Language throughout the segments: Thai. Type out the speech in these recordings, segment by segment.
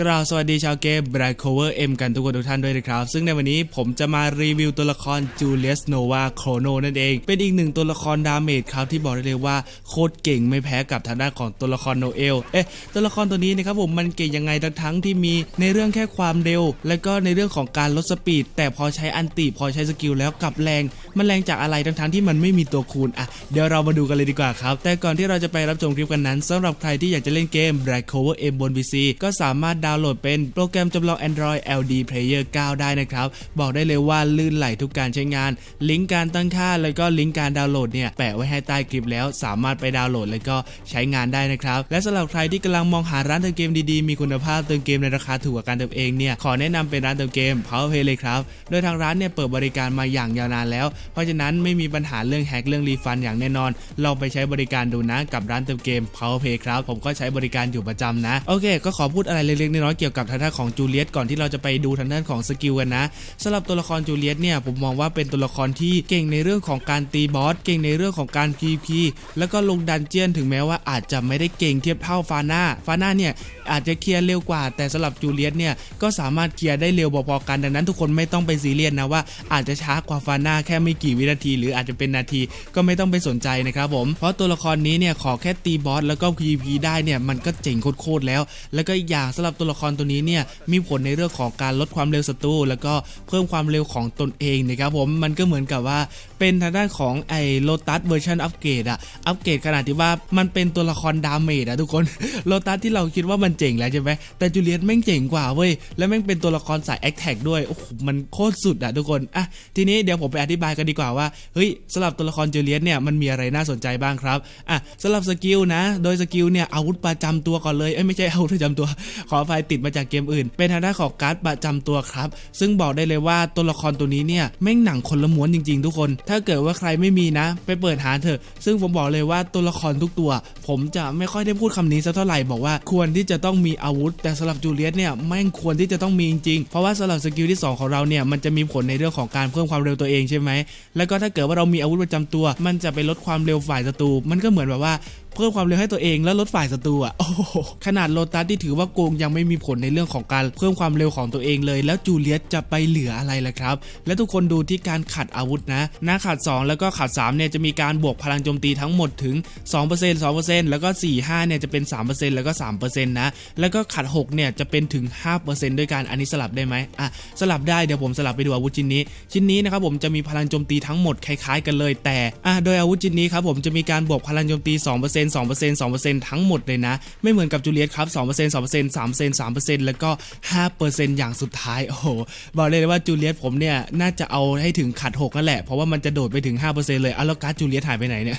กราบสวัสดีชาวเกม Black Cover M กันทุกคนทุกท่านด้วยนะครับ ซึ่งในวันนี้ผมจะมารีวิวตัวละครจูเลียสโนวาโครโนนั่นเอง เป็นอีกหนึ่งตัวละครดาเมจครับที่บอกได้เลยว่าโคตรเก่งไม่แพ้กับทางด้านของตัวละครโนเอล เอ๊ะตัวละครตัวนี้นะครับผมมันเก่งยังไงทั้งที่มีในเรื่องแค่ความเร็ว และก็ในเรื่องของการลดสปีด แต่พอใช้อันติพอใช้สกิลแล้วกลับแรง มันแรงจากอะไรทั้งที่มันไม่มีตัวคูณอะเดี๋ยวเรามาดูกันเลยดีกว่าครับ แต่ก่อนที่เราจะไปรับชมคลิปกันนั้นสำหรับใครที่อยากจะเล่นเกม Black Cover M บน PC ก็สามารถดาวน์โหลดเป็นโปรแกรมจำลอง Android LD Player 9 ได้นะครับ บอกได้เลยว่าลื่นไหลทุกการใช้งาน ลิงก์การตั้งค่า แล้วก็ลิงก์การดาวน์โหลดเนี่ยแปะไว้ให้ใต้คลิปแล้ว สามารถไปดาวน์โหลดแล้วก็ใช้งานได้นะครับ และสำหรับใครที่กำลังมองหาร้านเติมเกมดีๆ มีคุณภาพเติมเกมในราคาถูกกว่าการเติมเองเนี่ยขอแนะนำเป็นร้านเติมเกม PowerPay เลยครับ โดยทางร้านเนี่ยเปิดบริการมาอย่างยาวนานแล้ว เพราะฉะนั้นไม่มีปัญหาเรื่องแฮกเรื่องรีฟันอย่างแน่นอน ลองไปใช้บริการดูนะกับร้านเติมเกม PowerPay ครับ ผมก็ใช้บริการอยู่ประจำนะ โอเค ก็ขอพูดอะไรเล็กๆน้อยเกี่ยวกับทางด้านของจูเลียตก่อนที่เราจะไปดูทางด้านของสกิลกันนะสำหรับตัวละครจูเลียตเนี่ยผมมองว่าเป็นตัวละครที่เก่งในเรื่องของการตีบอสเก่งในเรื่องของการ PVP แล้วก็ลงดันเจียนถึงแม้ว่าอาจจะไม่ได้เก่งเทียบเท่าฟาน่าฟาน่าเนี่ย อาจจะเคลียร์เร็วกว่า แต่สำหรับจูเลียตเนี่ยก็สามารถเคลียร์ได้เร็วพอๆกันดังนั้นทุกคนไม่ต้องไปซีเรียสนะว่าอาจจะช้ากว่าฟาน่าแค่ไม่กี่วินาที หรืออาจจะเป็นนาทีก็ไม่ต้องไปสนใจนะครับผมเพราะตัวละครนี้เนี่ยขอแค่ตีบอสแล้วก็ PVP ได้เนี่ยมันก็เจ๋งโคตรๆแล้ว แล้วก็อีกอย่างสำหรับตัวละครตัวนี้เนี่ยมีผลในเรื่องของการลดความเร็วศัตรูแล้วก็เพิ่มความเร็วของตนเองนะครับผมมันก็เหมือนกับว่าเป็นทางด้านของไอ้โลตัสเวอร์ชันอัปเกรดอะอัปเกรดขนาดที่ว่ามันเป็นตัวละครดาเมจอะทุกคนโลตัสที่เราคิดว่ามันเจ๋งแล้วใช่ไหมแต่จูเลียตแม่งเจ๋งกว่าเว้ยแล้วแม่งเป็นตัวละครสายแอคแท็กด้วยโอ้โหมันโคตรสุดอะทุกคนอะทีนี้เดี๋ยวผมไปอธิบายกันดีกว่าว่าเฮ้ยสำหรับตัวละครจูเลียตเนี่ยมันมีอะไรน่าสนใจบ้างครับอะสำหรับสกิลนะ โดยสกิลเนี่ยอาวุธประจำตัวก่อนเลยเอ้ยไม่ใช่อาวุธประจำตัว ขออภัยติดมาจากเกมอื่น เป็นทางด้านของการ์ดประจำตัวครับ ซึ่งบอกได้เลยว่าตัวละครตัวนี้เนี่ยแม่งหนังคนละม้วนจริง ๆ ทุกคน ถ้าเกิดว่าใครไม่มีนะ ไปเปิดหาเถอะ ซึ่งผมบอกเลยว่าตัวละครทุกตัว ผมจะไม่ค่อยได้พูดคำนี้สักเท่าไหร่บอกว่าควรที่จะต้อง้องมีอาวุธ แต่สำหรับจูเลียตเนี่ยแม่งควรที่จะต้องมีจริงๆเพราะว่าสำหรับสกิลที่ 2 ของเราเนี่ยมันจะมีผลในเรื่องของการเพิ่มความเร็วตัวเองใช่ไหมแล้วก็ถ้าเกิดว่าเรามีอาวุธประจำตัว มันจะไปลดความเร็วฝ่ายศัตรูมันก็เหมือนแบบว่าเพิ่มความเร็วให้ตัวเองแล้วลดฝ่ายศัตรูอะโอ้ขนาดโลตัสที่ถือว่าโกงยังไม่มีผลในเรื่องของการเพิ่มความเร็วของตัวเองเลย แล้วจูเลียตจะไปเหลืออะไรล่ะครับ และทุกคนดูที่การขัดอาวุธนะหน้าขัด 2 แล้วก็ขัด3เนี่ยจะมีการบวกพลังโจมตีทั้งหมดถึง 2% 2%แล้วก็ 4 5เนี่ยจะเป็น 3%แล้วก็ 3%นะแล้วก็ขัด6เนี่ยจะเป็นถึง 5%ด้วยกันอันนี้สลับได้ไหมอะสลับได้เดี๋ยวผมสลับไปดูอาวุธชิ้นนี้ ชิ้นนี้นะครับผมจะมีพลังโจมตีทั้งหมดคล้ายๆ กันเลยแต่อะโดยอาวุธชิ้นนี้ครับผมจะมีการบวกพลังโจมตี 2% 2% 2%ทั้งหมดเลยนะ ไม่เหมือนกับจูเลียตครับ 2% 2% 3% 3%แล้วก็ 5%อย่างสุดท้าย โอ้โห บอกเลยว่าจูเลียตผมเนี่ย น่าจะเอาให้ถึงขัด6นั่นแหละ เพราะว่ามันจะโดดไปถึง 5%เลยอะแล้วการ์ดจูเลียตหายไปไหนเนี่ย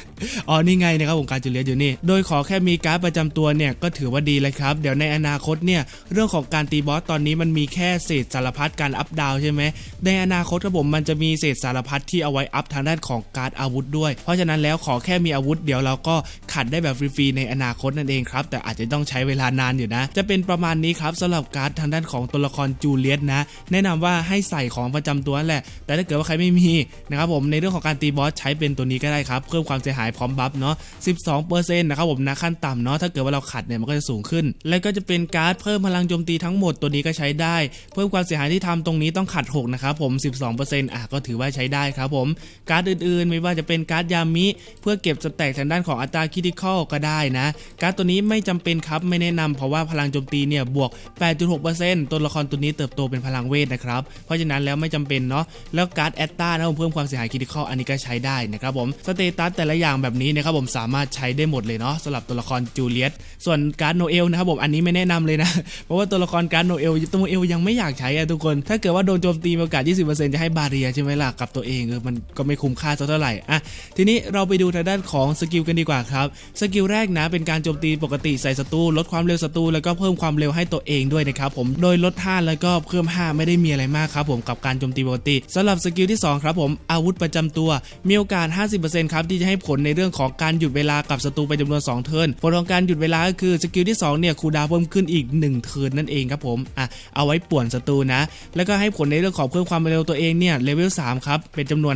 อ๋อ นี่ไงนะครับผมการ์ดจูเลียตอยู่นี่ โดยขอแค่มีการ์ดประจำตัวเนี่ย ก็ถือว่าดีเลยครับ เดี๋ยวในอนาคตเนี่ย เรื่องของการตีบอสตอนนี้มันมีแค่เศษสารพัดการอัพดาวใช่ไหม ในอนาคตครับผมมันจะมีเศษสารพัดที่เอาไว้อัพทางด้านของการ์ดอาวุธด้วย เพราะฉะนั้นแล้วขอแค่มีอาวุธเดี๋ยวเราก็ขัดได้แบบฟรีๆในอนาคตนั่นเองครับแต่อาจจะต้องใช้เวลานานอยู่นะ จะเป็นประมาณนี้ครับสำหรับการ์ดทางด้านของตัวละครจูเลียตนะ แนะนำว่าให้ใส่ของประจำตัวนั่นแหละ แต่ถ้าเกิดว่าใครไม่มีนะครับผมในเรื่องของการตีบอสใช้เป็นตัวนี้ก็ได้ครับเพิ่มความเสียหายพร้อมบัฟเนาะ 12%นะครับผมนะขั้นต่ำเนาะถ้าเกิดว่าเราขัดเนี่ยมันก็จะสูงขึ้น แล้วก็จะเป็นการ์ดเพิ่มพลังโจมตีทั้งหมดตัวนี้ก็ใช้ได้ เพิ่มความเสียหายที่ทำตรงนี้ต้องขัด6นะครับผม 12%อะก็ถือว่าใช้ได้ครับผมการ์ดอื่นๆ ไม่ว่าจะเป็นการ์ดยามิ เพื่อเก็บสแต็กทางด้านของอัตราคิดิคอลก็ได้นะ การ์ดตัวนี้ไม่จำเป็นครับ ไม่แนะนำเพราะว่าพลังโจมตีเนี่ยบวก 8.6%ตัวละครตัวนี้เติบโตเป็นพลังเวทนะครับ เพราะฉะนั้นแล้วไม่จำเป็นเนาะ แล้วการ์ดแอตตานะผมเพิ่มความเสียหายคิดิคอลอันนี้ก็ใช้ได้นะครับผม สเตตัสแต่ละอย่างแบบนี้นะครับผมสามารถใช้ได้หมดเลยเนาะสำหรับตัวละครจูเลียต ส่วนการ์ดโนเอลนะครับผมอันนี้ไม่แนะนำเลยนะ เพราะว่าตัวละครการ์ดโนเอลตัวโนเอลยังไม่อยากใช้อะทุกคน ถ้าเกิดว่าโดนโจมตีโอกาส 20%จะให้บาเรียใช่ไหมล่ะกับตัวเองเออมันก็ไม่คุ้มค่าเท่าไหร่อะทีนี้เราไปดูทางด้านของสกิลกันดีกว่าครับสกิลแรกนะเป็นการโจมตีปกติใส่ศัตรูลดความเร็วศัตรูแล้วก็เพิ่มความเร็วให้ตัวเองด้วยนะครับผมโดยลด5แล้วก็เพิ่ม 5 ไม่ได้มีอะไรมากครับผมกับการโจมตีปกติสำหรับสกิลที่2ครับผมอาวุธประจำตัว มีโอกาส 50%ครับที่จะให้ผลในเรื่องของการหยุดเวลากับศัตรูไปจำนวน2เทิร์นผลของการหยุดเวลาก็คือสกิลที่2เนี่ยคูดาวเพิ่มขึ้นอีก1เทิร์นนั่นเองครับผมอะเอาไว้ป่วนศัตรูนะ แล้วก็ให้ผลในเรื่องของเพิ่มความเร็วตัวเองเนี่ยเลเวล3ครับเป็นจำนวน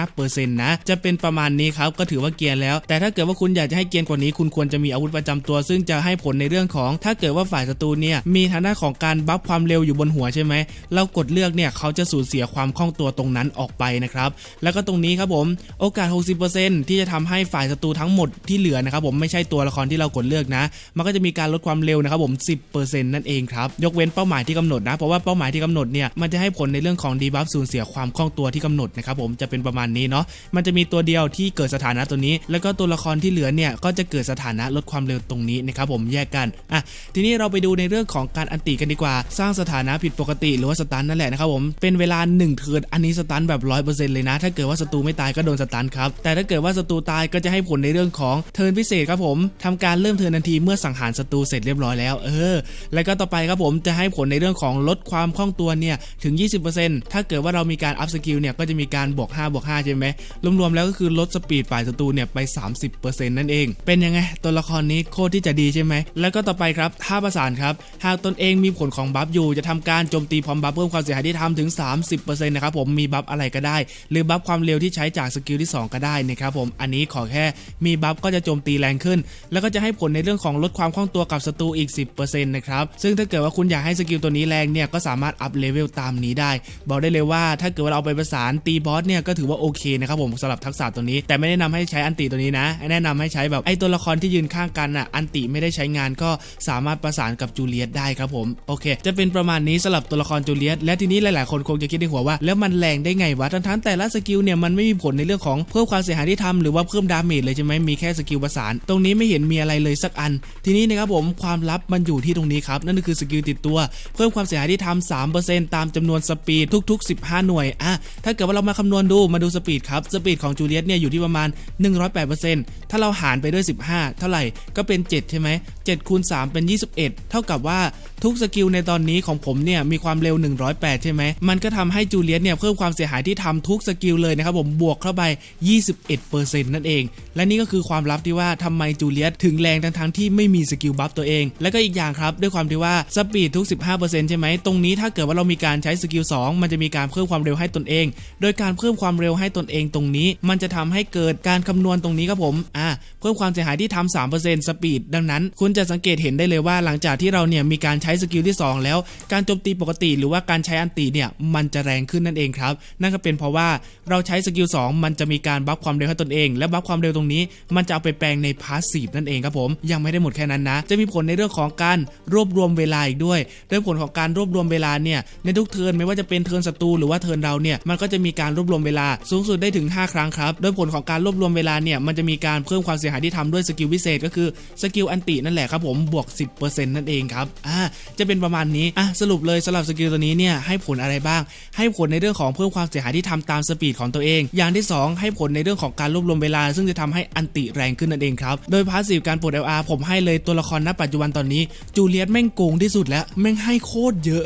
55%นะจะเป็นประมาณนี้ครับก็ถือว่าเกียร์แล้ว แต่ถ้าเกิดว่าคุณอยากจะให้เเกียนกว่านี้คุณควรจะมีอาวุธประจำตัว ซึ่งจะให้ผลในเรื่องของ ถ้าเกิดว่าฝ่ายศัตรูเนี่ยมีทางด้านของการบัฟความเร็วอยู่บนหัวใช่ไหมเรากดเลือกเนี่ยเขาจะสูญเสียความคล่องตัวตรงนั้นออกไปนะครับแล้วก็ตรงนี้ครับผมโอกาส 60%ที่จะทำให้ฝ่ายศัตรูทั้งหมดที่เหลือนะครับผมไม่ใช่ตัวละครที่เรากดเลือกนะ มันก็จะมีการลดความเร็วนะครับผม 10%นั่นเองครับยกเว้นเป้าหมายที่กำหนดนะเพราะว่าเป้าหมายที่กำหนดเนี่ยมันจะให้ผลในเรื่องของดีบัฟสูญเสียความคล่องตัวที่กำหนดนะครับผมจะเป็นประมาณนี้เนาะมันจะมีตัวเดียวที่เกิดสถานะตัวนี้ แล้วก็ตัวละครที่เหลือเนี่ยก็จะเกิดสถานะลดความเร็วตรงนี้นะครับผมแยกกันอะทีนี้เราไปดูในเรื่องของการอันติกันดีกว่า สร้างสถานะผิดปกติหรือว่าสตันนั่นแหละนะครับผมเป็นเวลา1เทิร์นอันนี้สตันแบบ100%เลยนะ ถ้าเกิดว่าศัตรูไม่ตายก็โดนสตันครับแต่ถ้าเกิดว่าศัตรูตายก็จะให้ผลในเรื่องของเทิร์นพิเศษครับผมทำการเริ่มเทิร์นทันทีเมื่อสังหารศัตรูเสร็จเรียบร้อยแล้วเออ แล้วก็ต่อไปครับผมจะให้ผลในเรื่องของลดความคล่องตัวเนี่ยถึง 20%ถ้าเกิดว่าเรามีการอัพสกิลเนี่ยก็จะมีการบวก5บวก5ใช่ไหมรวมๆแล้วก็คือลดสปีดฝ่ายศัตรูเนี่ยไป 30%นั่นเองเป็นยังไงตัวละครนี้โคตรที่จะดีใช่ไหม แล้วก็ต่อไปครับท่าประสานครับ หากตนเองมีผลของบัฟอยู่จะทำการโจมตีพร้อมบัฟเพิ่มความเสียหายที่ทำถึง 30%นะครับผมมีบัฟอะไรก็ได้ หรือบัฟความเร็วที่ใช้จากสกิลที่ 2 ก็ได้นะครับผมอันนี้ขอแค่มีบัฟก็จะโจมตีแรงขึ้น แล้วก็จะให้ผลในเรื่องของลดความคล่องตัวกับศัตรูอีก 10%นะครับซึ่งถ้าเกิดว่าคุณอยากให้สกิลตัวนี้แรงเนี่ยก็สามารถอัพเลเวลตามนี้ได้ บอกได้เลยว่าถ้าเกิดว่าเราเอาไปประสานตีบอสเนี่ยก็ถือว่าโอเคนะครับผมสำหรับทักษะตัวนี้ แต่ไม่แนะนำให้ใช้อันติตัวนี้นะแนะนำให้ใช้แบบไอตัวละครที่ยืนข้างกันอะอันติไม่ได้ใช้งานก็สามารถประสานกับจูเลียตได้ครับผมโอเค จะเป็นประมาณนี้สำหรับตัวละครจูเลียตและทีนี้หลาย ๆ คนคงจะคิดในหัวว่าแล้วมันแรงได้ไงวะทั้งๆแต่ละสกิลเนี่ยมันไม่มีผลในเรื่องของเพิ่มความเสียหายที่ทำหรือว่าเพิ่มดาเมจเลยใช่ไหมมีแค่สกิลประสาน ตรงนี้ไม่เห็นมีอะไรเลยสักอัน ทีนี้นะครับผมความลับมันอยู่ที่ตรงนี้ครับนั่นก็คือสกิลติดตัว เพิ่มความเสียหายที่ทำ3%ตามจำนวนสปีดทุก ๆ 15 หน่วยอะถ้าเกิดว่าเรามาคำนวณดูมาดูสปีดครับสปีดของจูเลียตเนี่ยอยู่ที่ประมาณ 108%ถ้าเราหารไปด้วย 15 เท่าไหร่ก็เป็น 7 ใช่ไหม7คูณ3เป็น 21 เท่ากับว่าทุกสกิลในตอนนี้ของผมเนี่ยมีความเร็ว 108 ใช่ไหมมันก็ทำให้จูเลียตเนี่ยเพิ่มความเสียหายที่ทำทุกสกิลเลยนะครับผมบวกเข้าไป 21%นั่นเอง และนี่ก็คือความลับที่ว่าทำไมจูเลียตถึงแรงทั้งๆที่ไม่มีสกิลบัฟตัวเอง และก็อีกอย่างครับด้วยความที่ว่าสปีดทุก 15%ใช่ไหมตรงนี้ถ้าเกิดว่าเรามีการใช้สกิล2มันจะมีการเพิ่มความเร็วให้ตนเอง โดยการเพิ่มความเร็วให้ตนเองตรงนี้ มันจะทำให้เกิดการคำนวณตรงนี้ครับผมอ่าเพิ่มความความเสียหายที่ทำ3%สปีด ดังนั้น คุณจะสังเกตเห็นได้เลยว่าหลังจากที่เราเนี่ยมีการใช้สกิลที่ 2 แล้ว การโจมตีปกติหรือว่าการใช้อันติเนี่ยมันจะแรงขึ้นนั่นเองครับ นั่นก็เป็นเพราะว่าเราใช้สกิล2มันจะมีการบัฟความเร็วให้ตนเอง และบัฟความเร็วตรงนี้ มันจะเอาไปแปลงในพาสซีฟนั่นเองครับผม ยังไม่ได้หมดแค่นั้นนะ จะมีผลในเรื่องของการรวบรวมเวลาอีกด้วย โดยผลของการรวบรวมเวลาเนี่ยในทุกเทิร์นไม่ว่าจะเป็นเทิร์นศัตรูหรือว่าเทิร์นเราเนี่ยมันก็จะมีการรวบรวมเวลาสูงสุดได้ถึง 5 ครั้งครับ โดยผลของการรวบรวมเวลาเนี่ยมันจะมีการเพิ่มความเสียหายที่ทำด้วยสกิลพิเศษก็คือสกิลอันตินั่นแหละครับผมบวก 10%นั่นเองครับอ่าจะเป็นประมาณนี้อะสรุปเลยสำหรับสกิลตัวนี้เนี่ยให้ผลอะไรบ้าง ให้ผลในเรื่องของเพิ่มความเสียหายที่ทำตามสปีดของตัวเอง อย่างที่ 2 ให้ผลในเรื่องของการรวบรวมเวลา ซึ่งจะทำให้อันติแรงขึ้นนั่นเองครับโดยพาสซีฟการปลด LR ผมให้เลยตัวละครณปัจจุบันตอนนี้จูเลียตแม่งโกงที่สุดแล้วแม่งให้โคตรเยอะ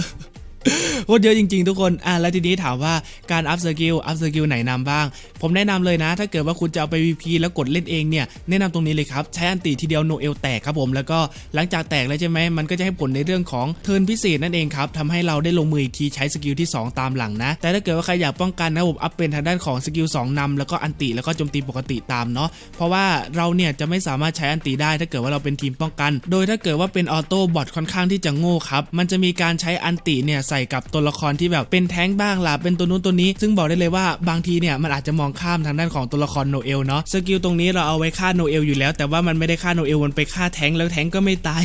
โคตรเยอะจริง ๆ ทุกคน อะแล้วทีนี้ถามว่าการอัพสกิล อัพสกิลไหนนำบ้าง ผมแนะนำเลยนะ ถ้าเกิดว่าคุณจะเอาไป VP แล้วกดเล่นเองเนี่ย แนะนำตรงนี้เลยครับ ใช้อันติทีเดียวโนเอลแตกครับผม แล้วก็หลังจากแตกแล้วใช่ไหม มันก็จะให้ผลในเรื่องของเทิร์นพิเศษนั่นเองครับทำให้เราได้ลงมืออีกทีใช้สกิลที่ 2 ตามหลังนะ แต่ถ้าเกิดว่าใครอยากป้องกันนะผม อัพเป็นทางด้านของสกิล2นำแล้วก็อันติแล้วก็โจมตีปกติตามเนาะ เพราะว่าเราเนี่ยจะไม่สามารถใช้อันติได้ ถ้าเกิดว่าเราเป็นทีมป้องกัน โดยถ้าเกิดว่าเป็นออโต้บอทค่อนข้างที่จะโง่ครับ มันจะมีการใช้อันติเนี่ยใส่กับตัวละครที่แบบเป็นแท้งบ้างล่ะเป็นตัวนู้นตัวนี้ ซึ่งบอกได้เลยว่าบางทีเนี่ยมันอาจจะมองข้ามทางด้านของตัวละครโนเอลเนาะสกิลตรงนี้เราเอาไว้ฆ่าโนเอลอยู่แล้ว แต่ว่ามันไม่ได้ฆ่าโนเอลมันไปฆ่าแท้งแล้วแท้งก็ไม่ตาย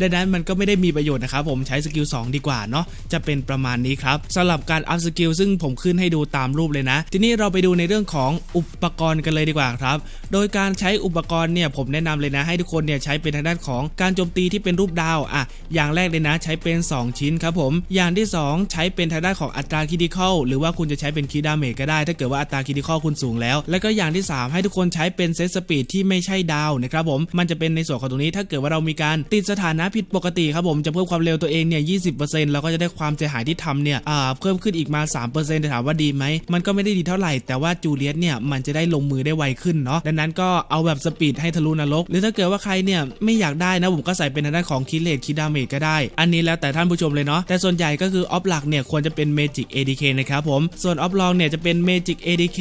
ดังนั้นมันก็ไม่ได้มีประโยชน์นะครับผมใช้สกิล2ดีกว่าเนาะจะเป็นประมาณนี้ครับสำหรับการอัพสกิลซึ่งผมขึ้นให้ดูตามรูปเลยนะ ทีนี้เราไปดูในเรื่องของอุปกรณ์กันเลยดีกว่าครับ โดยการใช้อุปกรณ์เนี่ยผมแนะนำเลยนะ ให้ทุกคนเนี่ยใช้เป็นทางด้านของการโจมตีที่เป็นรูปดาวอะอย่างแรกเลยนะ ใช้เป็น 2 ชิ้นครับผม อย่างที่ที่ 2 ใช้เป็นทางด้านของอัตราคิดิคอลหรือว่าคุณจะใช้เป็นคีดาเมจก็ได้ ถ้าเกิดว่าอัตราคิดิคอลคุณสูงแล้ว แล้วก็อย่างที่ 3 ให้ทุกคนใช้เป็นเซตสปีดที่ไม่ใช่ดาวนะครับผมมันจะเป็นในส่วนของตรงนี้ถ้าเกิดว่าเรามีการติดสถานะผิดปกติครับผมจะเพิ่มความเร็วตัวเองเนี่ย20%เราก็จะได้ความเสียหายที่ทำเนี่ยเพิ่มขึ้นอีกมา 3%แต่ถามว่าดีไหมมันก็ไม่ได้ดีเท่าไหร่แต่ว่าจูเลียตเนี่ยมันจะได้ลงมือได้ไวขึ้นเนาะดังนั้นก็เอาแบบสปีดให้ทะลุนรกหรือถ้าเกิดว่าใครเนี่ยไม่อยากได้นะผมก็ใส่เป็นทางด้านของคิเลตคิดาเมจก็ได้ อันนี้แล้วแต่ท่านผู้ชมเลยเนาะแต่ส่วนใหญ่ก็คืคือออฟไลลักเนี่ยควรจะเป็น Magic ADK นะครับผม ส่วนออฟลองเนี่ยจะเป็น Magic ADK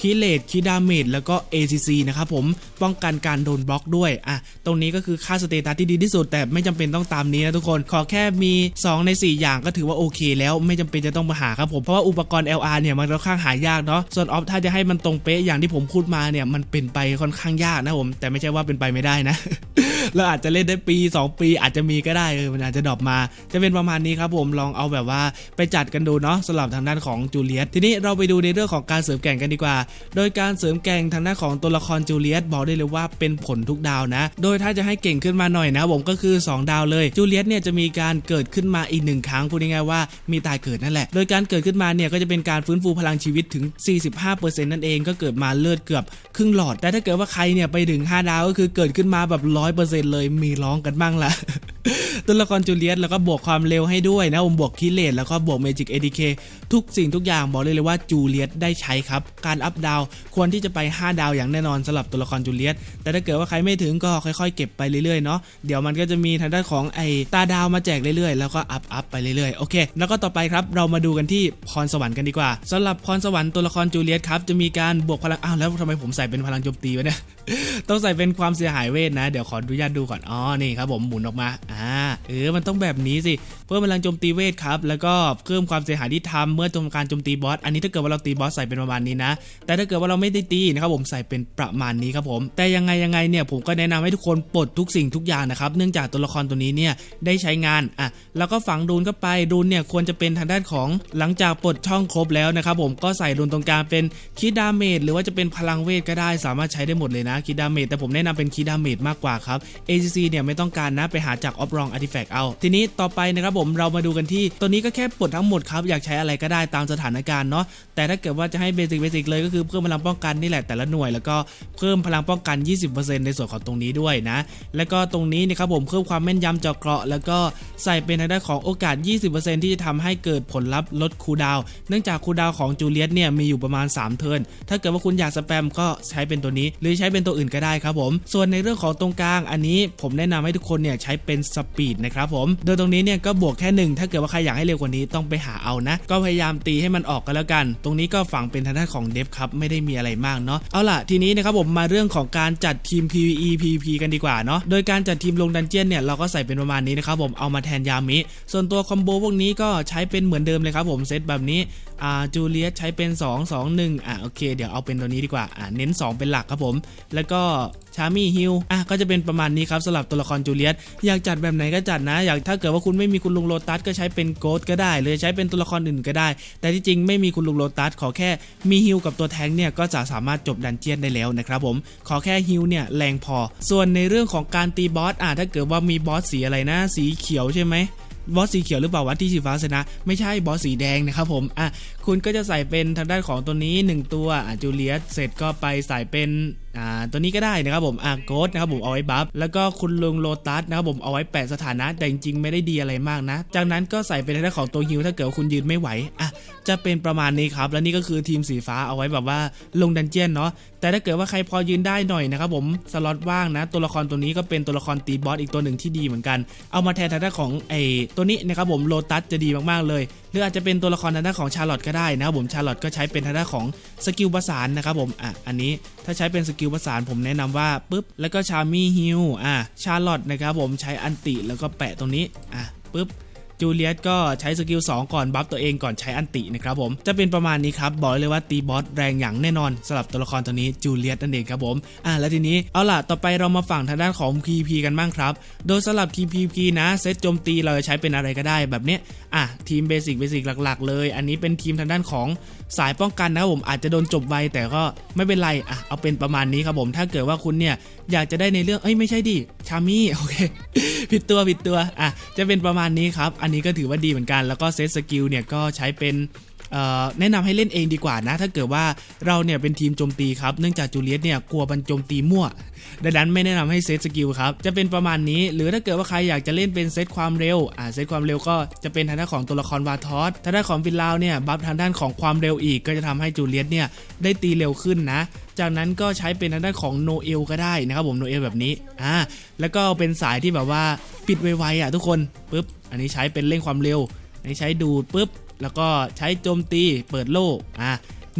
คีเลดคีดาเมจแล้วก็ ACC นะครับผม ป้องกันการโดนบล็อกด้วย อะ ตรงนี้ก็คือค่าสเตตัสที่ดีที่สุด แต่ไม่จำเป็นต้องตามนี้นะทุกคน ขอแค่มี 2 ใน 4 อย่างก็ถือว่าโอเค แล้วไม่จำเป็นจะต้องมาหาครับผม เพราะว่าอุปกรณ์ LR เนี่ยมันค่อนข้างหายากเนาะ ส่วนออฟถ้าจะให้มันตรงเป๊ะอย่างที่ผมพูดมาเนี่ยมันเป็นไปค่อนข้างยากนะผม แต่ไม่ใช่ว่าเป็นไปไม่ได้นะเราอาจจะเล่นได้ปี 2 ปีอาจจะมีก็ได้เออมันอาจจะดรอปมา จะเป็นประมาณนี้ครับผมลองเอาแบบแบบว่าไปจัดกันดูเนาะสำหรับทางด้านของจูเลียตทีนี้เราไปดูในเรื่องของการเสริมแก่งกันดีกว่า โดยการเสริมแก่งทางด้านของตัวละครจูเลียตบอกได้เลยว่าเป็นผลทุกดาวนะ โดยถ้าจะให้เก่งขึ้นมาหน่อยนะผมก็คือ 2 ดาวเลยจูเลียตเนี่ยจะมีการเกิดขึ้นมาอีกหนึ่งครั้งพูดง่ายๆว่ามีตายเกิดนั่นแหละ โดยการเกิดขึ้นมาเนี่ยก็จะเป็นการฟื้นฟูพลังชีวิตถึง 45%นั่นเองก็เกิดมาเลือดเกือบครึ่งหลอด แต่ถ้าเกิดว่าใครเนี่ยไปถึง 5 ดาวก็คือเกิดขึ้นมาแบบ 100%เลยมีร้องกันบ้างละ ตัวละครจูเลียตแล้วก็บวกความเร็วให้ด้วยนะผมบวกคิเลตแล้วก็บวกเมจิกเอดีเคทุกสิ่งทุกอย่างบอกเลยเลยว่าจูเลียตได้ใช้ครับ การอัพดาวควรที่จะไป 5 ดาวอย่างแน่นอนสำหรับตัวละครจูเลียตแต่ถ้าเกิดว่าใครไม่ถึงก็ค่อย ๆ เก็บไปเรื่อยๆเนาะเดี๋ยวมันก็จะมีทางด้านของไอตาดาวมาแจกเรื่อยๆ แล้วก็อัพอัพไปเรื่อยๆโอเค แล้วก็ต่อไปครับเรามาดูกันที่พรสวรรค์กันดีกว่าสำหรับพรสวรรค์ตัวละครจูเลียตครับจะมีการบวกพลังอ้าวแล้วทำไมผมใส่เป็นพลังโจมตีวะเนี่ย ต้องใส่เป็นความเสียหายเวทนะ เดี๋ยวขออนุญาตดูก่อน อ๋อ นี่ครับผมหมุนออกมา อ่า เออ มันต้องแบบนี้สิ เพิ่มพลังโจมตีเวทครับ แล้วก็เพิ่มความเสียหายที่ทำเมื่อทำการโจมตีบอส อันนี้ถ้าเกิดว่าเราตีบอสใส่เป็นประมาณนี้นะ แต่ถ้าเกิดว่าเราไม่ได้ตีนะครับผมใส่เป็นประมาณนี้ครับผม แต่ยังไงยังไงเนี่ยผมก็แนะนำให้ทุกคนปลดทุกสิ่งทุกอย่างนะครับ เนื่องจากตัวละครตัวนี้เนี่ยได้ใช้งาน อะ แล้วก็ฝังดูนเข้าไป ดูนเนี่ยควรจะเป็นทางด้านของหลังจากปลดช่องครบแล้วนะครับผม ก็ใส่ดูนตรงกลางเป็นคิดดาเมจหรือว่าจะเป็นพลังเวทก็ได้ สามารถใช้ได้หมดเลยนะคิดดาเมจแต่ผมแนะนำเป็นคีย์ดาเมจมากกว่าครับ ACC เนี่ยไม่ต้องการนะไปหาจากออฟรองอาร์ติแฟกต์เอา ทีนี้ต่อไปนะครับผมเรามาดูกันที่ตัวนี้ก็แค่ปลดทั้งหมดครับ อยากใช้อะไรก็ได้ตามสถานการณ์เนาะแต่ถ้าเกิดว่าจะให้เบสิกเบสิกเลยก็คือเพิ่มพลังป้องกันนี่แหละแต่ละหน่วย แล้วก็เพิ่มพลังป้องกัน 20%ในส่วนของตรงนี้ด้วยนะ แล้วก็ตรงนี้นะครับผมเพิ่มความแม่นยำเจาะเกราะ แล้วก็ใส่เป็นทางด้านของโอกาส 20%ที่จะทำให้เกิดผลลัพธ์ลดคูดาว เนื่องจากคูดาวของจูเลียตเนี่ยมีอยู่ประมาณ 3 เทิร์นถ้าเกิดว่าคุณอยากสแปมก็ใช้เป็นตัวนี้ หรือใช้เป็นตัวอื่นก็ได้ครับผม ส่วนในเรื่องของตรงกลางอันนี้ผมแนะนำให้ทุกคนเนี่ยใช้เป็นสปีดนะครับผม โดยตรงนี้เนี่ยก็บวกแค่หนึ่งถ้าเกิดว่าใครอยากให้เร็วกว่านี้ต้องไปหาเอานะ ก็พยายามตีให้มันออกกันแล้วกัน ตรงนี้ก็ฝังเป็นทางด้านของเดฟครับไม่ได้มีอะไรมากเนาะ เอาล่ะทีนี้นะครับผมมาเรื่องของการจัดทีม PVE PVP กันดีกว่าเนาะ โดยการจัดทีมลงดันเจียนเนี่ยเราก็ใส่เป็นประมาณนี้นะครับผมเอามาแทนยามิ ส่วนตัวคอมโบพวกนี้ก็ใช้เป็นเหมือนเดิมเลยครับผมเซตแบบนี้อ่าจูเลียสใช้เป็น 2 2 1อะโอเค เดี๋ยวเอาเป็นตัวนี้ดีกว่าอ่าเน้น 2 เป็นหลักครับผมแล้วก็ชามี่ฮิลอะก็จะเป็นประมาณนี้ครับสำหรับตัวละครจูเลียสอยากจัดแบบไหนก็จัดนะ อยากถ้าเกิดว่าคุณไม่มีคุณลุงโลตัสก็ใช้เป็นโกดก็ได้ หรือใช้เป็นตัวละครอื่นก็ได้ แต่ที่จริงไม่มีคุณลุงโลตัสขอแค่มีฮิลกับตัวแทงเนี่ยก็จะสามารถจบดันเจียนได้แล้วนะครับผมขอแค่ฮิลเนี่ยแรงพอ ส่วนในเรื่องของการตีบอสอะถ้าเกิดว่ามีบอสสีอะไรนะ สีเขียวใช่ไหมบอสสีเขียวหรือเปล่าวะที่สีฟ้าชนะ ไม่ใช่บอสสีแดงนะครับผมอะ คุณก็จะใส่เป็นทางด้านของตัวนี้ 1 ตัวอะจูเลียสเสร็จก็ไปใส่เป็นอ่าตัวนี้ก็ได้นะครับผมอะโกดนะครับผมเอาไว้บัฟแล้วก็คุณลุงโลตัสนะครับผมเอาไว้แปะสถานะแต่จริงๆไม่ได้ดีอะไรมากนะ จากนั้นก็ใส่เป็นทางด้านของตัวฮิวถ้าเกิดคุณยืนไม่ไหวอะจะเป็นประมาณนี้ครับและนี่ก็คือทีมสีฟ้าเอาไว้แบบว่าลงดันเจียนเนาะแต่ถ้าเกิดว่าใครพอยืนได้หน่อยนะครับผมสล็อตว่างนะ ตัวละครตัวนี้ก็เป็นตัวละครตีบอสอีกตัวหนึ่งที่ดีเหมือนกัน เอามาแทนทางด้านของไอ้ตัวนี้นะครับผมโลตัสจะดีมากๆเลย หรืออาจจะเป็นตัวละครทางด้านของชาร์ลอตก็ได้นะครับผมชาร์ลอตก็ใช้เป็นทางด้านของสกิลประสานนะครับผมอะอันนี้ถ้าใช้เป็นสกิลประสานผมแนะนำว่าปุ๊บแล้วก็ชามี่ฮิลอะชาร์ลอตนะครับผมใช้อันติแล้วก็แปะตรงนี้อะปุ๊บ จูเลียสก็ใช้สกิล2ก่อนบัฟตัวเองก่อนใช้อันตินะครับผมจะเป็นประมาณนี้ครับบอกเลยว่าตีบอสแรงอย่างแน่นอนสำหรับตัวละครตัวนี้จูเลียสนั่นเองครับผมอะแล้วทีนี้เอาล่ะต่อไปเรามาฝั่งทางด้านของ PVP กันบ้างครับ โดยสำหรับทีม PVP นะเซตโจมตีเราจะใช้เป็นอะไรก็ได้แบบเนี้ยอะทีมเบสิกเบสิกหลัก ๆ เลย อันนี้เป็นทีมทางด้านของสายป้องกันนะครับผมอาจจะโดนจบไวแต่ก็ไม่เป็นไรอะเอาเป็นประมาณนี้ครับผมถ้าเกิดว่าคุณเนี่ยอยากจะได้ในเรื่องเอ้ยไม่ใช่ดิชามี่โอเคผิดตัวผิดตัวอะจะเป็นประมาณนี้ครับอันนี้ก็ถือว่าดีเหมือนกัน แล้วก็เซตสกิลเนี่ยก็ใช้เป็น แนะนำให้เล่นเองดีกว่านะ ถ้าเกิดว่าเราเนี่ยเป็นทีมโจมตีครับ เนื่องจากจูเลียสเนี่ยกลัวมันโจมตีมั่ว ดังนั้นไม่แนะนำให้เซตสกิลครับ จะเป็นประมาณนี้ หรือถ้าเกิดว่าใครอยากจะเล่นเป็นเซตความเร็ว อ่าเซตความเร็วก็จะเป็นทางด้านของตัวละครวาทอสทางด้านของฟินลาวเนี่ยบัฟทางด้านของความเร็วอีก ก็จะทำให้จูเลียสเนี่ยได้ตีเร็วขึ้นนะ จากนั้นก็ใช้เป็นทางด้านของโนเอลก็ได้นะครับผมโนเอลแบบนี้ อ่า แล้วก็เป็นสายที่แบบว่าปิดไวๆอะทุกคน ปึ๊บ อันนี้ใช้เป็นเร่งความเร็ว อันนี้ใช้ดูดปุ๊บ แล้วก็ใช้โจมตีเปิดโล่อะ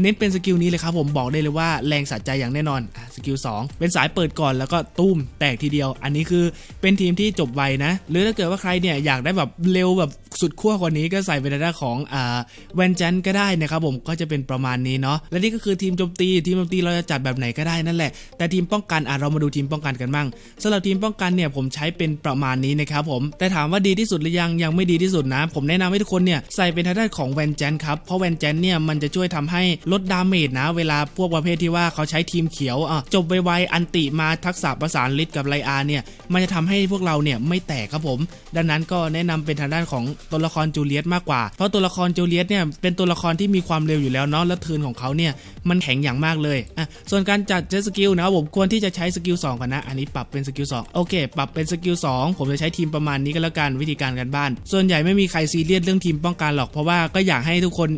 เน้นเป็นสกิลนี้เลยครับผมบอกได้เลยว่าแรงสะใจอย่างแน่นอนสกิล2เป็นสายเปิดก่อนแล้วก็ตุ้มแตกทีเดียว อันนี้คือเป็นทีมที่จบไวนะ หรือถ้าเกิดว่าใครเนี่ยอยากได้แบบเร็วแบบสุดขั้วกว่านี้ก็ใส่เป็นด้านของอ่าแวนจันก็ได้นะครับผมก็จะเป็นประมาณนี้เนาะและนี่ก็คือทีมโจมตีทีมโจมตีเราจะจัดแบบไหนก็ได้นั่นแหละ แต่ทีมป้องกันอะเรามาดูทีมป้องกันกันบ้างสำหรับทีมป้องกันเนี่ยผมใช้เป็นประมาณนี้นะครับผมแต่ถามว่าดีที่สุดหรือยังยังไม่ดีที่สุดนะ ผมแนะนำให้ทุกคนเนี่ยใส่เป็นทางด้านของแวนจันครับเพราะแวนจันเนี่ยมันจะช่วยทำให้ลดดาเมจนะ เวลาพวกประเภทที่ว่าเขาใช้ทีมเขียวอะจบไวๆอันติมาทักษะประสานฤทธิ์กับไลอาเนี่ยมันจะทำให้พวกเราเนี่ยไม่แตกครับผม ดังนั้นก็แนะนำเป็นทางด้านของตัวละครจูเลียตมากกว่า เพราะตัวละครจูเลียตเนี่ยเป็นตัวละครที่มีความเร็วอยู่แล้วเนาะและเทิร์นของเขาเนี่ยมันแข็งอย่างมากเลยอะส่วนการจัดเจสกิลนะครับผมควรที่จะใช้สกิล2กันนะ อันนี้ปรับเป็นสกิล2โอเค ปรับเป็นสกิล2ผมจะใช้ทีมประมาณนี้ก็แล้วกันวิธีการกันบ้าน ส่วนใหญ่ไม่มีใครซีเรียสเรื่องทีมป้องกันหรอกเพราะว่าก็อยากให้ทุกคน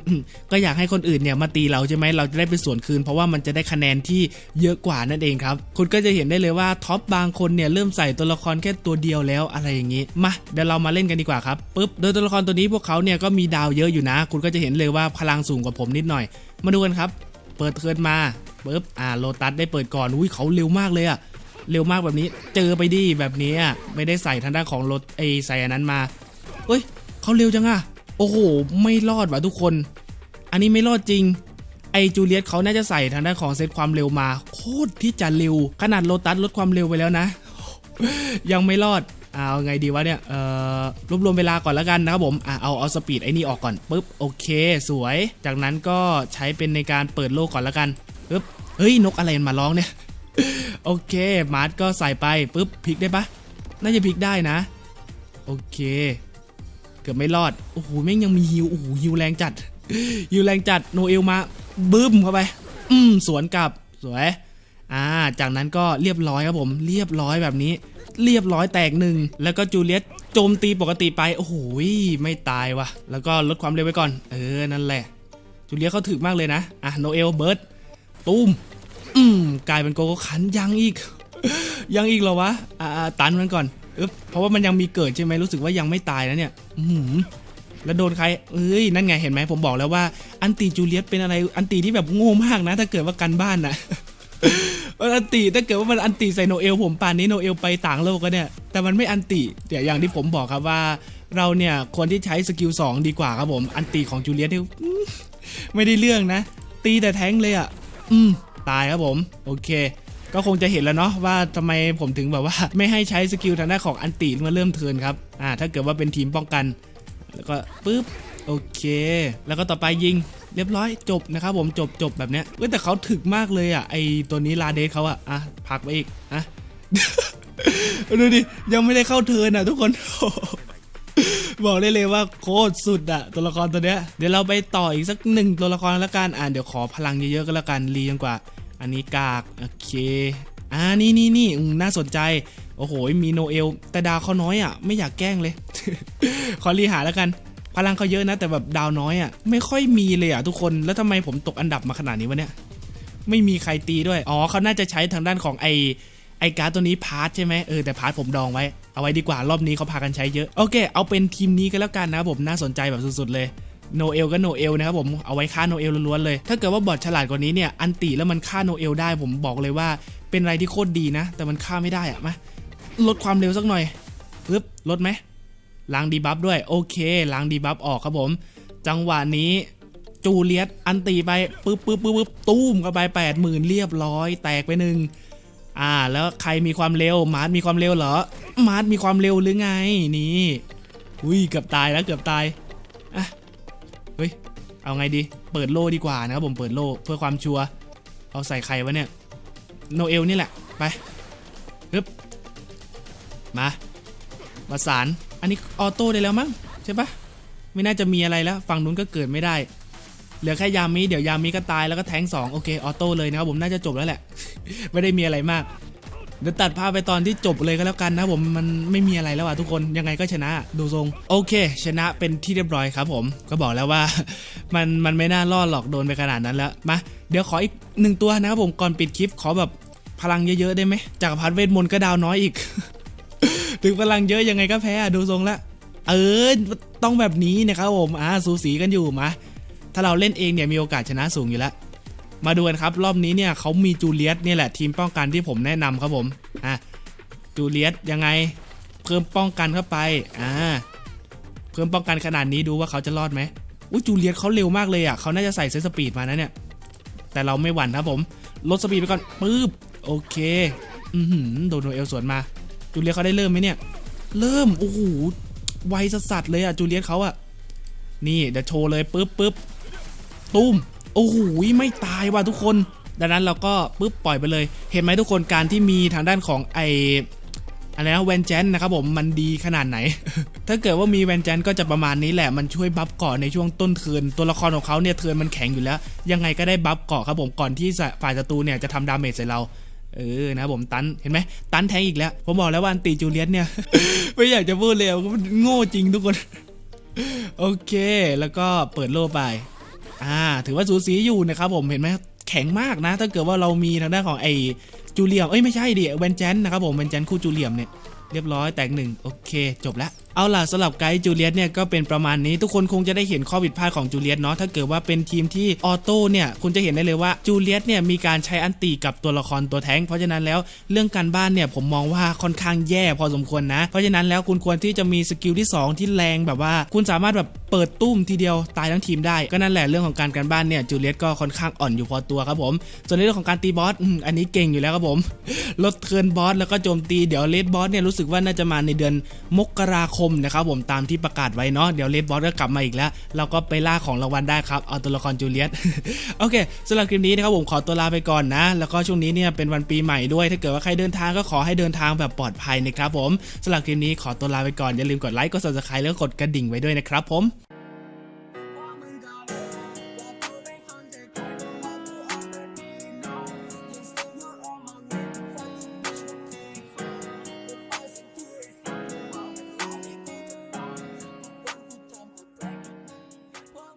ก็อยากให้คนอื่นเนี่ยมาตีเราใช่ไหมเราจะได้เป็นส่วนคืน เพราะว่ามันจะได้คะแนนที่เยอะกว่านั่นเองครับคุณก็จะเห็นได้เลยว่าท็อปบางคนเนี่ยเริ่มใส่ตัวละครแค่ตัวเดียวแล้วอะไรอย่างนี้มาเดี๋ยวเรามาเล่นกันดีกว่าครับปุ๊บโดยตัวละครตัวนี้พวกเขาเนี่ยก็มีดาวเยอะอยู่นะ คุณก็จะเห็นเลยว่าพลังสูงกว่าผมนิดหน่อย มาดูกันครับ เปิดเทิร์นมาปุ๊บอ่าโลตัสได้เปิดก่อนอุ้ยเขาเร็วมากเลยอะเร็วมากแบบนี้เจอไปดิแบบนี้ไม่ได้ใส่ทางด้านของรถไอใส่อันนั้นมาเฮ้ยเขาเร็วจังอะโอ้โห ไม่รอดว่ะทุกคน อันนี้ไม่รอดจริง ไอจูเลียตเขาน่าจะใส่ทางด้านของเซตความเร็วมา โคตรที่จะเร็ว ขนาดโลตัสลดความเร็วไปแล้วนะ ยังไม่รอดเอาไงดีวะเนี่ยเอ่อรวบรวมเวลาก่อนแล้วกันนะครับผมอะเอาเอาสปีดไอ้นี่ออกก่อนปุ๊บโอเค สวย จากนั้นก็ใช้เป็นในการเปิดโลกก่อนแล้วกันปุ๊บเฮ้ยนกอะไรมันมาร้องเนี่ยโอเคมาร์ทก็ใส่ไปปุ๊บพลิกได้ปะน่าจะพลิกได้นะ โอเค เกือบไม่รอดโอ้โหแม่งยังมีฮิวโอ้โหฮิวแรงจัดฮิวแรงจัดโนเอลมา บึ้มเข้าไป อืมสวนกลับสวย อ่า จากนั้นก็เรียบร้อยครับผม เรียบร้อยแบบนี้ เรียบร้อยแตกหนึ่ง แล้วก็จูเลียตโจมตีปกติไป โอ้โหไม่ตายว่ะ แล้วก็ลดความเร็วไปก่อน เออ นั่นแหละ จูเลียตเขาถึกมากเลยนะ อะโนเอลเบิร์ดตูมอืมกลายเป็นโกโก้ขันยังอีก ยังอีกเหรอวะ อ่าตันมันก่อนเอ๊บเพราะว่ามันยังมีเกิดใช่ไหมรู้สึกว่ายังไม่ตายนะเนี่ย อือหือ แล้วโดนใคร เอ้ย นั่นไง เห็นไหมผมบอกแล้วว่า อันตีจูเลียตเป็นอะไร อันตีที่แบบโง่มากนะ ถ้าเกิดว่ากันบ้านนะมันอันติถ้าเกิดว่ามันอันติใส่โนเอลผมป่านนี้โนเอลไปต่างโลกก็เนี่ย แต่มันไม่อันติเดี๋ยวอย่างที่ผมบอกครับว่า เราเนี่ยควรที่ใช้สกิล2ดีกว่าครับผม อันติของจูเลียตนี่ไม่ได้เรื่องนะ ตีแต่แท้งเลยอะ อืม ตายครับผม โอเคก็คงจะเห็นแล้วเนาะว่าทำไมผมถึงแบบว่า ไม่ให้ใช้สกิลทางด้านของอันติมื่อเริ่มเทินครับ อ่าถ้าเกิดว่าเป็นทีมป้องกัน แล้วก็ปึ๊บโอเค แล้วก็ต่อไปยิงเรียบร้อยจบนะครับผมจบจบแบบเนี้ยเว้ยแต่เขาถึกมากเลยอะไอตัวนี้ลาเดสเขาอะอะพักไปอีกอะดูดิยังไม่ได้เข้าเทินอะทุกคนบอกได้เลยว่าโคตรสุดอะตัวละครตัวเนี้ยเดี๋ยวเราไปต่ออีกสักหนึ่งตัวละครแล้วกันอ่าเดี๋ยวขอพลังเยอะๆก็แล้วกันรีจนกว่า อันนี้กาก โอเค อ่านี่นี่นี่น่าสนใจ โอ้โห มีโนเอล แต่ดาวเขาน้อยอะ ไม่อยากแกล้งเลย ขอรีหาแล้วกัน พลังเขาเยอะนะ แต่แบบดาวน้อยอะ ไม่ค่อยมีเลยอะทุกคน แล้วทำไมผมตกอันดับมาขนาดนี้วะเนี่ย ไม่มีใครตีด้วย อ๋อเขาน่าจะใช้ทางด้านของไอไอการ์ดตัวนี้พาร์ทใช่ไหมเออแต่พาร์ทผมดองไว้ เอาไว้ดีกว่ารอบนี้เขาพากันใช้เยอะ โอเค เอาเป็นทีมนี้ก็แล้วกันนะครับผมน่าสนใจแบบสุดๆเลยโนเอลก็โนเอลนะครับผมเอาไว้ฆ่าโนเอลล้วนๆเลย ถ้าเกิดว่าบอทฉลาดกว่านี้เนี่ยอันติแล้วมันฆ่าโนเอลได้ผมบอกเลยว่าเป็นอะไรที่โคตรดีนะ แต่มันฆ่าไม่ได้อะมา ลดความเร็วสักหน่อยปึ๊บลดไหมล้างดีบัฟด้วยโอเคล้างดีบัฟออกครับผม จังหวะนี้จูเลียตอันตีไปปึ๊บปึ๊บปึ๊บปึ๊บตุ้มเข้าไปแปดหมื่นเรียบร้อย แตกไปหนึ่งอ่า แล้วใครมีความเร็ว มาร์ทมีความเร็วเหรอ มาร์ทมีความเร็วหรือไงนี่อุ้ยเกือบตายแล้วเกือบตายอะเฮ้ยเอาไงดี เปิดโล่ดีกว่านะครับผมเปิดโล่เพื่อความชัวร์เอาใส่ใครวะเนี่ยโนเอลนี่แหละไป มาประสาน อันนี้ออโต้ได้แล้วมั้งใช่ปะไม่น่าจะมีอะไรแล้ว ฝั่งนู้นก็เกิดไม่ได้ เหลือแค่ยามิเดี๋ยวยามิก็ตายแล้วก็แทงสองโอเคออโต้เลยนะครับผมน่าจะจบแล้วแหละ ไม่ได้มีอะไรมาก เดี๋ยวตัดภาพไปตอนที่จบเลยก็แล้วกันนะผมมันไม่มีอะไรแล้วอะทุกคนยังไงก็ชนะดูทรงโอเค ชนะเป็นที่เรียบร้อยครับ ผมก็บอกแล้วว่า มันมันไม่น่ารอดหรอกโดนไปขนาดนั้นแล้วมาเดี๋ยวขออีกหนึ่งตัวนะครับผมก่อนปิดคลิปขอแบบพลังเยอะๆได้ไหมจากพัฒเวทมนต์ก็ดาวน้อยอีก ถึงพลังเยอะยังไงก็แพ้ดูทรงละ เออ ต้องแบบนี้นะครับผมอ่าสูสีกันอยู่มา ถ้าเราเล่นเองเนี่ยมีโอกาสชนะสูงอยู่แล้ว มาดูกันครับ รอบนี้เนี่ยเขามีจูเลียสเนี่ยแหละทีมป้องกันที่ผมแนะนำครับผม อะ จูเลียสยังไง เพิ่มป้องกันเข้าไป อ่า เพิ่มป้องกันขนาดนี้ดูว่าเขาจะรอดไหมอุ้ยจูเลียสเขาเร็วมากเลยอะเขาน่าจะใส่เซตสปีดมานะเนี่ย แต่เราไม่หวั่นครับผม ลดสปีดไปก่อนปึ๊บ โอเค อือหือโดนโนเอลสวนมา จูเลียเขาได้เริ่มไหมเนี่ย เริ่ม โอ้โห ไวสัสเลยอะจูเลียเขาอะนี่เดี๋ยวโชว์เลยปึ๊บปึ๊บตุ้ม โอ้โห ไม่ตายว่ะทุกคน ดังนั้นเราก็ปึ๊บปล่อยไปเลย เห็นไหมทุกคนการที่มีทางด้านของไออะไรนะแวนแจนนะครับผมมันดีขนาดไหน ถ้าเกิดว่ามีแวนแจนก็จะประมาณนี้แหละมันช่วยบัฟเกาะในช่วงต้นเทินตัวละครของเขาเนี่ยเทินมันแข็งอยู่แล้ว ยังไงก็ได้บัฟเกาะครับผมก่อนที่ฝ่ายศัตรูเนี่ยจะทำดาเมจใส่เรา เออนะครับผมตันเห็นไหมตันแทงอีกแล้ว ผมบอกแล้วว่าอันตีจูเลียสเนี่ย ไม่อยากจะพูดเลยมันโง่จริงทุกคน โอเค แล้วก็เปิดโล่ไป อ่า ถือว่าสูสีอยู่นะครับผมเห็นไหมแข็งมากนะ ถ้าเกิดว่าเรามีทางด้านของไอจูเลียมเอ้ยไม่ใช่ดิเวนเจนนะครับผมเวนเจนคู่จูเลียมเนี่ย เรียบร้อยแตกหนึ่งโอเค จบแล้วเอาล่ะสำหรับไกด์จูเลียสเนี่ยก็เป็นประมาณนี้ทุกคนคงจะได้เห็นข้อผิดพลาดของจูเลียสเนาะถ้าเกิดว่าเป็นทีมที่ออโต้เนี่ยคุณจะเห็นได้เลยว่าจูเลียสเนี่ยมีการใช้อันตีกับตัวละครตัวแท้งเพราะฉะนั้นแล้วเรื่องการบ้านเนี่ยผมมองว่าค่อนข้างแย่พอสมควรนะ เพราะฉะนั้นแล้วคุณควรที่จะมีสกิลที่ 2 ที่แรงแบบว่า คุณสามารถแบบเปิดตุ้มทีเดียวตายทั้งทีมได้ ก็นั่นแหละเรื่องของการการบ้านเนี่ยจูเลียสก็ค่อนข้างอ่อนอยู่พอตัวครับผม ส่วนในเรื่องของการตีบอสอันนี้เก่งอยู่แล้วครับผม ลดเทินบอสแล้วก็โจมตีเดี๋ยวเลดบอสเนี่ยรู้สึกว่าน่าจะมาในเดือนมกราคมนะครับผมตามที่ประกาศไว้เนาะเดี๋ยวเลดบอสก็กลับมาอีกแล้ว เราก็ไปล่าของรางวัลได้ครับเอาตัวละครจูเลียสโอเคสำหรับคลิปนี้นะครับผมขอตัวลาไปก่อนนะ แล้วก็ช่วงนี้เนี่ยเป็นวันปีใหม่ด้วย ถ้าเกิดว่าใครเดินทางก็ขอให้เดินทางแบบปลอดภัยนะครับผมสำหรับคลิปนี้ขอตัวลาไปก่อนอย่าลืมกดไลค์กด subscribe แล้วก็กดกระดิ่งไว้ด้วยนะครับผม